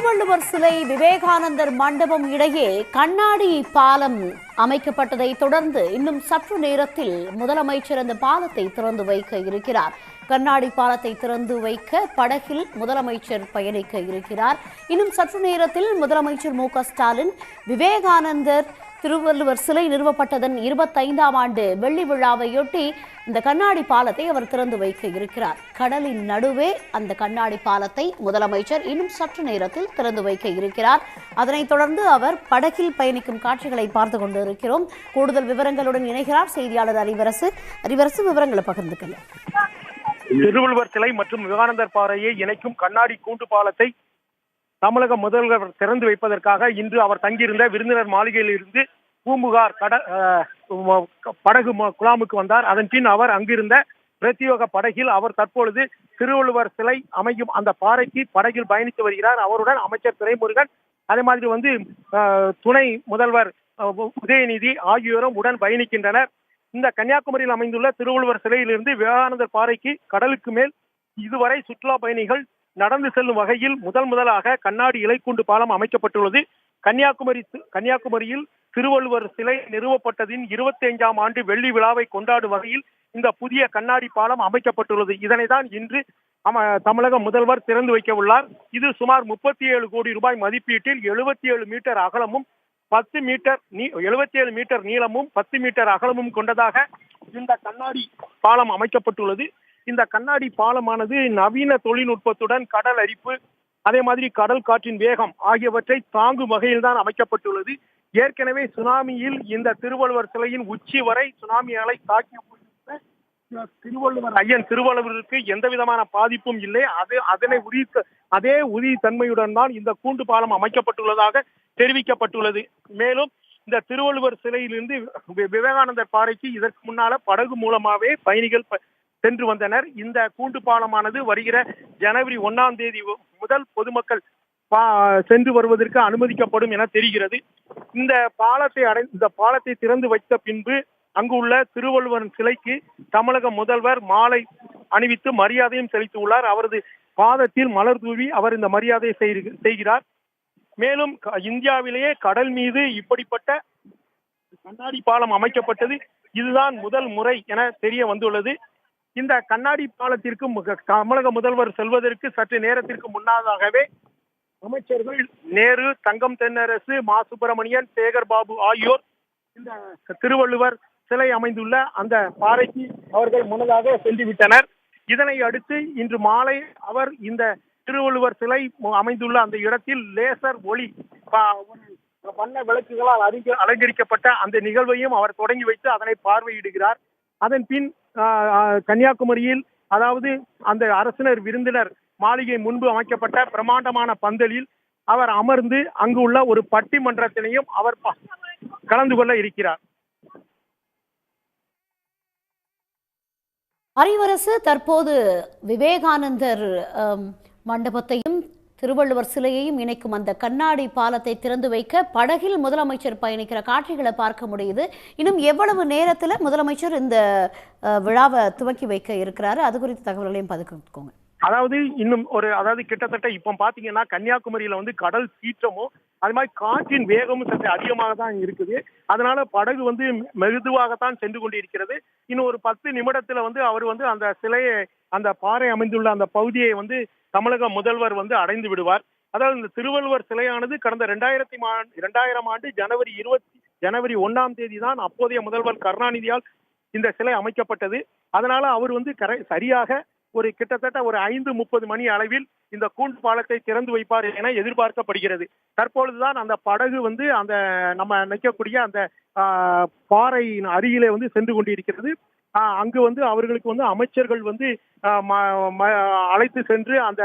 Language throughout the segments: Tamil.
திருவள்ளுவர் சிலை விவேகானந்தர் மண்டபம் இடையே கண்ணாடி பாலம் அமைக்கப்பட்டதை தொடர்ந்து இன்னும் சற்று நேரத்தில் முதலமைச்சர் அந்த பாலத்தை திறந்து வைக்க இருக்கிறார். கண்ணாடி பாலத்தை திறந்து வைக்க படகில் முதலமைச்சர் பயணிக்க இருக்கிறார். இன்னும் சற்று நேரத்தில் முதலமைச்சர் மு ஸ்டாலின் விவேகானந்தர் திருவள்ளுவர் சிலை நிறுவப்பட்டதன் இருபத்தைந்தாம் ஆண்டு வெள்ளி விழாவையொட்டி இந்த கண்ணாடி பாலத்தை அவர் திறந்து வைக்க இருக்கிறார். கடலின் நடுவே அந்த கண்ணாடி பாலத்தை முதலமைச்சர் இன்னும் சற்று நேரத்தில் திறந்து வைக்க இருக்கிறார். அதனைத் தொடர்ந்து அவர் படகில் பயணிக்கும் காட்சிகளை பார்த்து கொண்டு இருக்கிறோம் கூடுதல் விவரங்களுடன் இணைகிறார் செய்தியாளர் அறிவரசு அறிவரசு விவரங்களை பகிர்ந்துக்கல திருவள்ளுவர் சிலை மற்றும் விவேகானந்தர் பாறையை இணைக்கும் கண்ணாடி கூண்டு பாலத்தை தமிழக முதல்வர் திறந்து வைப்பதற்காக இன்று அவர் தங்கியிருந்த விருந்தினர் மாளிகையில் இருந்து பூம்புகார் கட படகு குழாமுக்கு வந்தார். அதன் பின் அவர் அங்கிருந்த பிரத்யோக படகில் அவர் தற்பொழுது திருவள்ளுவர் சிலை அமையும் அந்த பாறைக்கு படகில் பயணித்து வருகிறார். அவருடன் அமைச்சர் துரைமுருகன் அதே மாதிரி வந்து துணை முதல்வர் அஹ், உதயநிதி ஆகியோரும் உடன் பயணிக்கின்றனர். இந்த கன்னியாகுமரியில் அமைந்துள்ள திருவள்ளுவர் சிலையிலிருந்து விவேகானந்தர் பாறைக்கு கடலுக்கு மேல் இதுவரை சுற்றுலா பயணிகள் நடந்து செல்லும் வகையில் முதல் முதலாக கண்ணாடி இலைக்கூண்டு பாலம் அமைக்கப்பட்டுள்ளது. கன்னியாகுமரி கன்னியாகுமரியில் திருவள்ளுவர் சிலை நிறுவப்பட்டதின் இருபத்தி ஐந்தாம் ஆண்டு வெள்ளி விழாவை கொண்டாடும் வகையில் இந்த புதிய கண்ணாடி பாலம் அமைக்கப்பட்டுள்ளது. இதனை தான் இன்று தமிழக முதல்வர் திறந்து வைக்க உள்ளார். இது சுமார் முப்பத்தி ஏழு கோடி ரூபாய் மதிப்பீட்டில் எழுபத்தி ஏழு மீட்டர் அகலமும் பத்து மீட்டர் நீ எழுபத்தி ஏழு மீட்டர் நீளமும் பத்து மீட்டர் அகலமும் கொண்டதாக இந்த கண்ணாடி பாலம் அமைக்கப்பட்டுள்ளது. இந்த கண்ணாடி பாலமானது நவீன தொழில்நுட்பத்துடன் கடல் அரிப்பு அதே மாதிரி கடல் காற்றின் வேகம் ஆகியவற்றை தாங்கும் வகையில் தான் அமைக்கப்பட்டுள்ளது. ஏற்கனவே சுனாமியில் இந்த திருவள்ளுவர் சிலையின் உச்சி வரை சுனாமி அலை தாக்கி திருவள்ளுவர் ஐயன் திருவள்ளுவருக்கு எந்த விதமான பாதிப்பும் இல்லை. அது அதனை உரி அதே உரிய தன்மையுடன் தான் இந்த கூண்டு பாலம் அமைக்கப்பட்டுள்ளதாக தெரிவிக்கப்பட்டுள்ளது. மேலும் இந்த திருவள்ளுவர் சிலையிலிருந்து வி- விவேகானந்தர் பாறைக்கு இதற்கு முன்னால படகு மூலமாவே பயணிகள் ப- சென்று வந்தனர். இந்த கூண்டு பாலமானது வருகிற ஜனவரி ஒன்னாம் தேதி முதல் பொதுமக்கள் சென்று வருவதற்கு அனுமதிக்கப்படும் என தெரிகிறது. இந்த பாலத்தை அடை இந்த பாலத்தை திறந்து வைத்த பின்பு அங்கு உள்ள திருவள்ளுவர் சிலைக்கு தமிழக முதல்வர் மாலை அணிவித்து மரியாதையும் செலுத்தியுள்ளார். அவரது பாதத்தில் மலர் தூவி அவர் இந்த மரியாதையை செய்கிறார். மேலும் க- இந்தியாவிலேயே கடல் மீது இப்படிப்பட்ட கண்ணாடி பாலம் அமைக்கப்பட்டது. இதுதான் முதல் முறை என தெரிய வந்துள்ளது. இந்த கண்ணாடி பாலத்திற்கு தமிழக முதல்வர் செல்வதற்கு சற்று நேரத்திற்கு முன்னதாகவே அமைச்சர்கள் நேரு தங்கம் தென்னரசு மா. சுப்பிரமணியன் சேகர் பாபு ஆகியோர் இந்த திருவள்ளுவர் சிலை அமைந்துள்ள அந்த பாறைக்கு அவர்கள் முன்னதாக சென்றுவிட்டனர் இதனை அடுத்து இன்று மாலை அவர் இந்த திருவள்ளுவர் சிலை அமைந்துள்ள அந்த இடத்தில் லேசர் ஒளி வண்ண விளக்குகளால் அலங்கரிக்கப்பட்ட அந்த நிகழ்வையும் அவர் தொடங்கி வைத்து அதனை பார்வையிடுகிறார். அதன் பின் கன்னியாகுமரியில் அதாவது அந்த அரசினர் விருந்தினர் மாளிகை முன்பு அமைக்கப்பட்ட பிரமாண்டமான பந்தலில் அவர் அமர்ந்து அங்கு உள்ள ஒரு பட்டிமன்றத்தினையும் அவர் கலந்து கொள்ள இருக்கிறார். அறிவரசு தற்போது விவேகானந்தர் மண்டபத்தையும் திருவள்ளுவர் சிலையையும் இணைக்கும் அந்த கண்ணாடி பாலத்தை திறந்து வைக்க படகில் முதலமைச்சர் பயணிக்கிற காட்சிகளை பார்க்க முடியுது. இன்னும் எவ்வளவு நேரத்தில் முதலமைச்சர் இந்த விழாவை துவக்கி வைக்க இருக்கிறாரு? அது குறித்த தகவல்களையும் பதுக்கிக்கோங்க அதாவது இன்னும் ஒரு அதாவது கிட்டத்தட்ட இப்போ பாத்தீங்கன்னா கன்னியாகுமரியில வந்து கடல் சீற்றமும் அது மாதிரி காற்றின் வேகமும் சற்று அதிகமாக தான் இருக்குது. அதனால படகு வந்து மெதுவாகத்தான் சென்று கொண்டிருக்கிறது. இன்னும் ஒரு பத்து நிமிடத்துல வந்து அவர் வந்து அந்த சிலையை அந்த பாறை அமைந்துள்ள அந்த பகுதியை வந்து தமிழக முதல்வர் வந்து அடைந்து விடுவார். அதாவது இந்த திருவள்ளுவர் சிலையானது கடந்த ரெண்டாயிரத்தி மா இரண்டாயிரம் ஆண்டு ஜனவரி இருபத்தி ஜனவரி ஒன்னாம் தேதி தான் அப்போதைய முதல்வர் கருணாநிதியால் இந்த சிலை அமைக்கப்பட்டது. அதனால அவர் வந்து கரை சரியாக ஒரு கிட்டத்தட்ட ஒரு ஐந்து முப்பது மணி அளவில் இந்த கூண்டு பாலத்தை திறந்து வைப்பார் என எதிர்பார்க்கப்படுகிறது. தற்பொழுதுதான் அந்த படகு வந்து அந்த நம்ம நிற்கக்கூடிய அந்த ஆஹ், பாறையின் அருகிலே வந்து சென்று கொண்டிருக்கிறது. அங்கு வந்து அவர்களுக்கு வந்து அமைச்சர்கள் வந்து ம- அழைத்து சென்று அந்த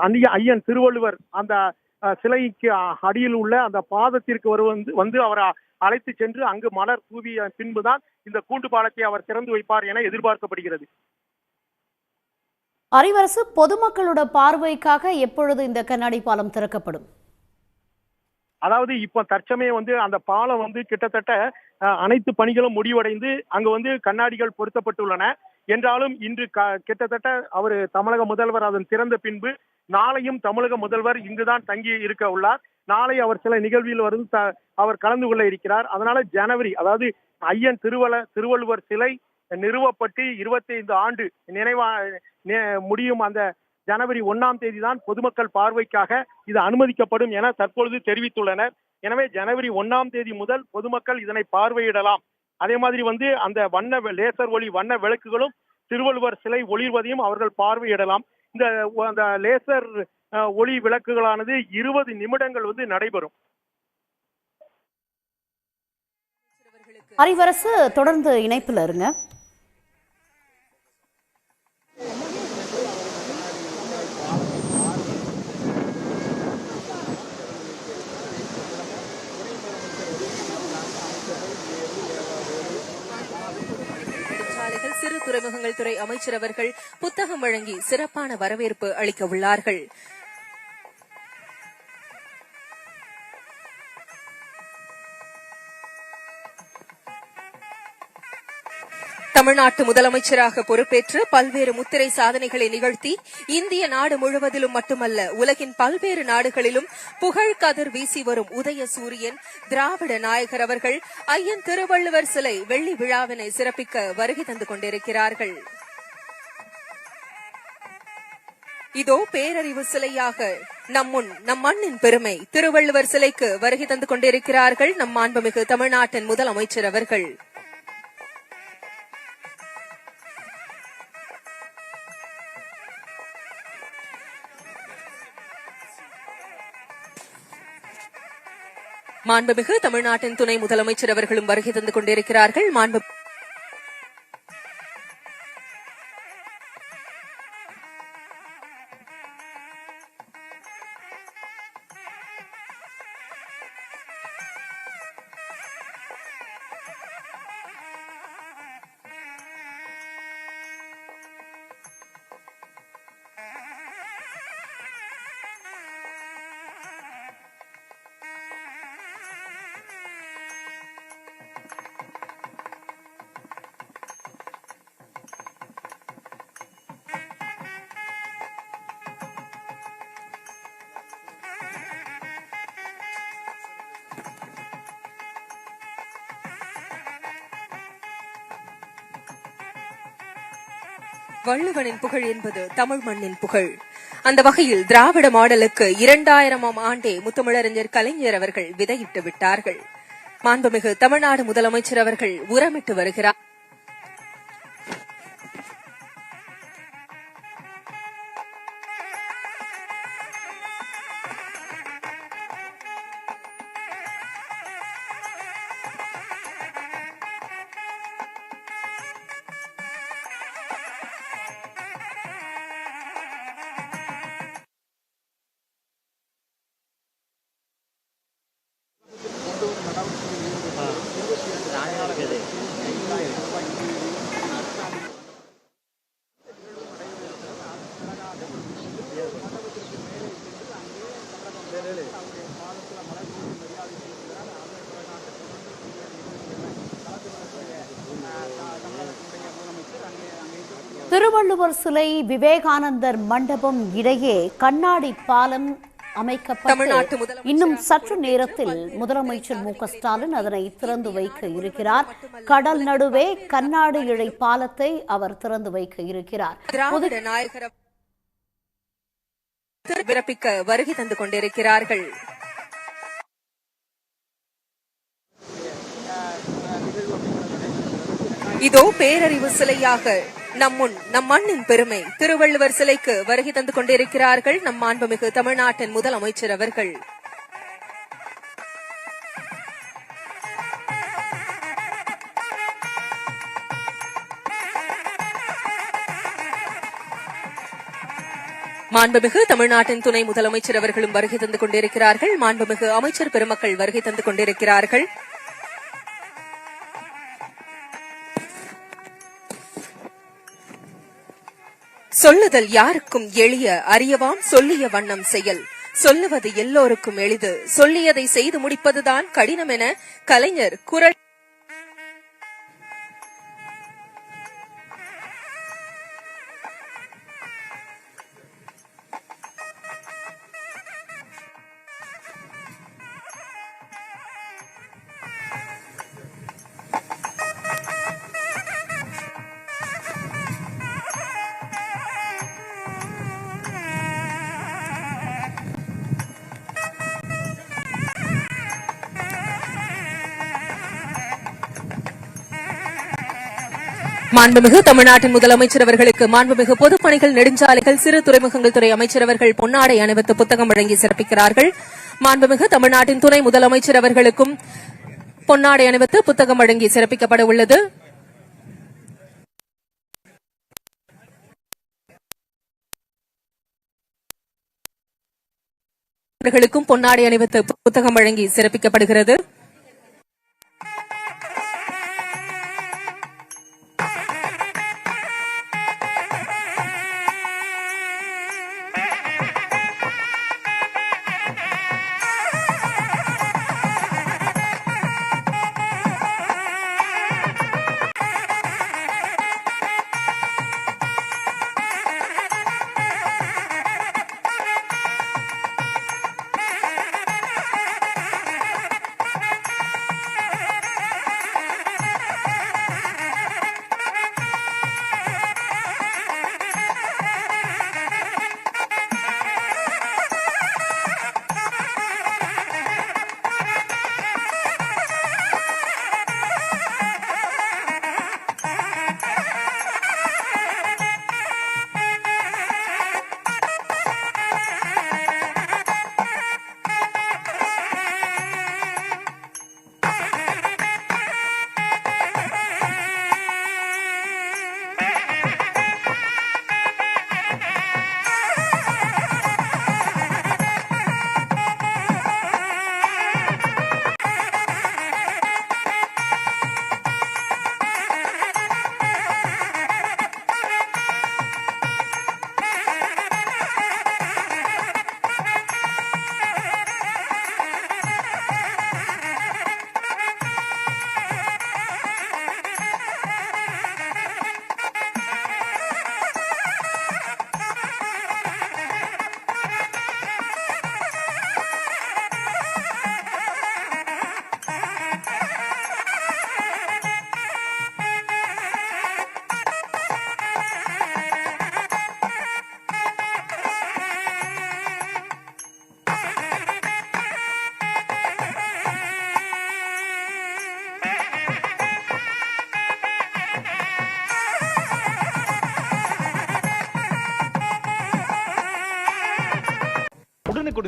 அந்நிய ஐயன் திருவள்ளுவர் அந்த சிலைக்கு அடியில் உள்ள அந்த பாதத்திற்கு வரு வந்து வந்து அவர் அழைத்து சென்று அங்கு மலர் தூவிய பின்புதான் இந்த கூண்டு பாலத்தை அவர் திறந்து வைப்பார் என எதிர்பார்க்கப்படுகிறது. அறிவரசு பொதுமக்களோட பார்வைக்காக எப்பொழுது இந்த கண்ணாடி பாலம் திறக்கப்படும்? அதாவது இப்ப தற்சமயம் வந்து அந்த பாலம் வந்து கிட்டத்தட்ட அனைத்து பணிகளும் முடிவடைந்து அங்க வந்து கண்ணாடிகள் பொருத்தப்பட்டுள்ளன. என்றாலும் இன்று க- கிட்டத்தட்ட அவர் தமிழக முதல்வர் அதன் திறந்த பின்பு நாளையும் தமிழக முதல்வர் இங்குதான் தங்கி இருக்க உள்ளார். நாளை அவர் சில நிகழ்வில் வரும் த- அவர் கலந்து கொள்ள இருக்கிறார். அதனால ஜனவரி அதாவது ஐயன் திருவள திருவள்ளுவர் சிலை நிறுவப்பட்டு இருபத்தி ஐந்து ஆண்டு நினைவா முடியும் அந்த ஜனவரி ஒன்னாம் தேதி தான் பொதுமக்கள் பார்வைக்காக இது அனுமதிக்கப்படும் என தற்பொழுது தெரிவித்துள்ளனர். எனவே ஜனவரி ஒன்னாம் தேதி முதல் பொதுமக்கள் இதனை பார்வையிடலாம். அதே மாதிரி வந்து அந்த வண்ண லேசர் ஒளி வண்ண விளக்குகளும் திருவள்ளுவர் சிலை ஒளிர்வதையும் அவர்கள் பார்வையிடலாம். இந்த அந்த லேசர் ஒளி விளக்குகளானது இருபது நிமிடங்கள் வந்து நடைபெறும். அறிவரசு தொடர்ந்து இணைப்பில் இருங்க நெடுஞ்சாலைகள் சிறு துறைமுகங்கள் துறை அமைச்சர் அவர்கள் புத்தகம் வழங்கி சிறப்பான வரவேற்பு அளிக்க உள்ளார்கள். தமிழ்நாட்டு முதலமைச்சராக பொறுப்பேற்று பல்வேறு முத்திரை சாதனைகளை நிகழ்த்தி இந்திய நாடு முழுவதிலும் மட்டுமல்ல உலகின் பல்வேறு நாடுகளிலும் புகழ் கதிர் வீசி வரும் உதய சூரியன் திராவிட நாயகர் அவர்கள் ஐயன் திருவள்ளுவர் சிலை வெள்ளி விழாவினை சிறப்பிக்க வருகை தந்து கொண்டிருக்கிறார்கள். இதோ பேரறிவு சிலையாக நம்முன் நம் மண்ணின் பெருமை திருவள்ளுவர் சிலைக்கு வருகை தந்து கொண்டிருக்கிறார்கள் நம் மாண்புமிகு தமிழ்நாட்டின் முதலமைச்சர் அவர்கள். மாண்புமிகு தமிழ்நாட்டின் துணை முதலமைச்சர் அவர்களும் வருகை தந்து கொண்டிருக்கிறார்கள். மாண்பு வள்ளுவனின் புகழ் என்பது தமிழ் மண்ணின் புகழ். அந்த வகையில் திராவிட மாடலுக்கு இரண்டாயிரமாம் ஆண்டே முத்தமிழறிஞர் கலைஞர் அவர்கள் விதையிட்டு விட்டார்கள். மாண்புமிகு தமிழ்நாடு முதலமைச்சர் அவர்கள் உரமிட்டு வருகிறார். திருவள்ளுவர் சிலை விவேகானந்தர் மண்டபம் இடையே கண்ணாடி பாலம் அமைக்கப்பட்டு இன்னும் சற்று நேரத்தில் முதலமைச்சர் மு ஸ்டாலின் அதனை திறந்து வைக்க இருக்கிறார். கடல் நடுவே கண்ணாடி இழை பாலத்தை அவர் திறந்து வைக்க இருக்கிறார். பிறப்பிக்க வருகை தந்து கொண்டிருக்கிறார்கள். இதோ பேரறிவு சிலையாக நம்முன் நம் மண்ணின் பெருமை. திருவள்ளுவர் சிலைக்கு வருகை தந்து கொண்டிருக்கிறார்கள் நம் மாண்புமிகு தமிழ்நாட்டின் முதலமைச்சர் அவர்கள். மாண்புமிகு தமிழ்நாட்டின் துணை முதலமைச்சர் அவர்களும் வருகை தந்து கொண்டிருக்கிறார்கள். மாண்புமிகு அமைச்சர் பெருமக்கள் வருகை தந்து கொண்டிருக்கிறார்கள். சொல்லுதல் யாருக்கும் எளிய அறியவாம் சொல்லிய வண்ணம் செயல். சொல்லுவது எல்லோருக்கும் எளிது. சொல்லியதை செய்து முடிப்பதுதான் கடினம் என கலைஞர் குரல் மாண்புமிகு தமிழ்நாட்டின் முதலமைச்சர் அவர்களுக்கு மாண்புமிகு பொதுப்பணிகள் நெடுஞ்சாலைகள் சிறு துறைமுகங்கள் துறை அமைச்சர் அவர்கள் பொன்னாடை அணிவித்து புத்தகம் வழங்கி சிறப்பிக்கிறார்கள். மாண்புமிகு தமிழ்நாட்டின் துணை முதலமைச்சர் அவர்களுக்கும் பொன்னாடை அணிவித்து புத்தகம் வழங்கி சிறப்பிக்கப்பட உள்ளது. அவர்களுக்கும் பொன்னாடை அணிவித்து புத்தகம் வழங்கி சிறப்பிக்கப்படுகிறது.